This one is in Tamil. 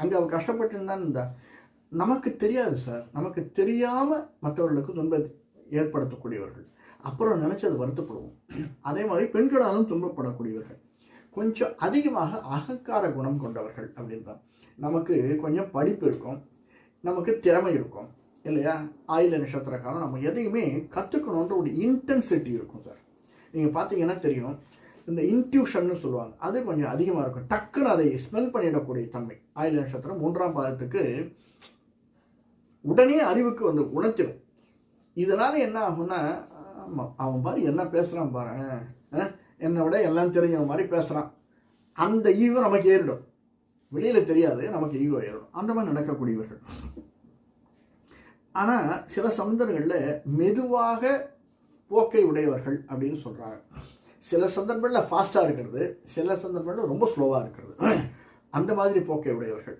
அங்கே அவள் கஷ்டப்பட்டு இருந்தான்னு இருந்தா நமக்கு தெரியாது சார். நமக்கு தெரியாமல் மற்றவர்களுக்கு துன்பம் ஏற்படுத்தக்கூடியவர்கள். அப்புறம் நினச்சி அது வருத்தப்படுவோம். அதே மாதிரி பெண்களாலும் துன்பப்படக்கூடியவர்கள். கொஞ்சம் அதிகமாக அகங்கார குணம் கொண்டவர்கள் அப்படின்றான் நமக்கு கொஞ்சம் படிப்பு இருக்கும். நமக்கு திறமை இருக்கும். இல்லையா? ஆயுள நட்சத்திரக்காரன் நம்ம எதையுமே கற்றுக்கணுன்ற ஒரு இன்டென்சிட்டி இருக்கும் சார். நீங்கள் பார்த்தீங்கன்னா தெரியும் இந்த இன்ட்யூஷன் சொல்லுவாங்க. அது கொஞ்சம் அதிகமாக இருக்கும். டக்குன்னு அதை ஸ்மெல் பண்ணிடக்கூடிய தன்மை. ஆயுள் நட்சத்திரம் மூன்றாம் பாதத்துக்கு உடனே அறிவுக்கு வந்து உணர்த்திடும். இதனால என்ன ஆகும்னா ஆமாம் அவன் பாரு என்ன பேசுகிறான் பாரு. என்னை விட எல்லாம் தெரிஞ்சவன் மாதிரி பேசுகிறான் அந்த ஈகோ நமக்கு ஏறிடும். வெளியில் தெரியாது நமக்கு ஈகோ ஏறிடும். அந்த மாதிரி நடக்கக்கூடியவர்கள். ஆனால் சில சமுதர்களில் மெதுவாக போக்கை உடையவர்கள் அப்படின்னு சொல்கிறாங்க சில சந்தர்ப்பங்களில் ஃபாஸ்ட்டாக இருக்கிறது சில சந்தர்ப்பங்களில் ரொம்ப ஸ்லோவாக இருக்கிறது. அந்த மாதிரி போக்கை உடையவர்கள்.